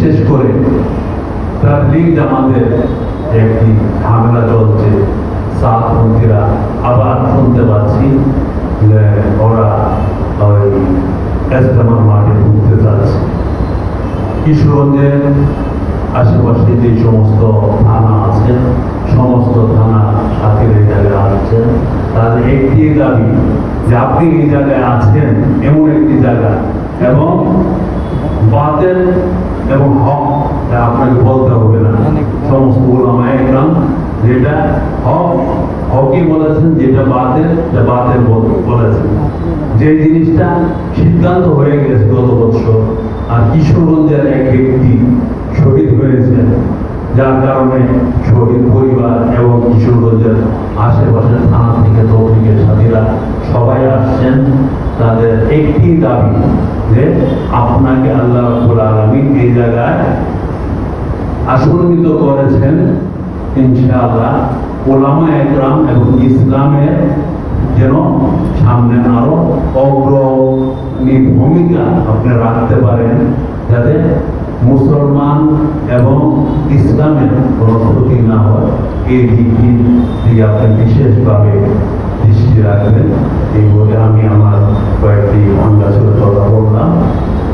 বিশেষ করে তার তাবলিগ জামাতের একটি ঝামেলা চলছে। সাতপন্থীরা আবার শুনতে পাচ্ছি ওরা ওই এস্তেমার মাঠে ঢুকতে যাচ্ছে। কিশোরগঞ্জের আশেপাশে যে সমস্ত থানা আছে, সমস্ত থানা সাথীর এই জায়গায় আসছেন তাদের একটি দাবি যে আপনি এই জায়গায় আছেন, এমন একটি জায়গা এবং হক তা আপনাকে বলতে হবে না। সমস্ত ওলামা একরাম যেটা হক হকই বলেছেন যেটা বাতের সেটা বাতের বলেছেন। যে জিনিসটা সিদ্ধান্ত হয়ে গেছে গত বছর আর কিশোরগঞ্জের এক ব্যক্তি শহীদ হয়েছেন যার কারণে শহীদ পরিবার এবং কিশোরগঞ্জের আশেপাশের থানা থেকে আসছেন তাদের একটি দাবি যে আপনাকে আল্লাহ রাব্বুল আলামিন এই জায়গায় আসন্বিত করেছেন ইনশাআল্লাহ ওলামা একরাম এবং ইসলামের যেন সামনে আরও অগ্রণী ভূমিকা আপনি রাখতে পারেন যাতে মুসলমান এবং ইসলামের কোনো ক্ষতি না হয়। এই দিকটি দিকে আপনি বিশেষভাবে দৃষ্টি রাখবেন, এই বলে আমি আমার কয়েকটি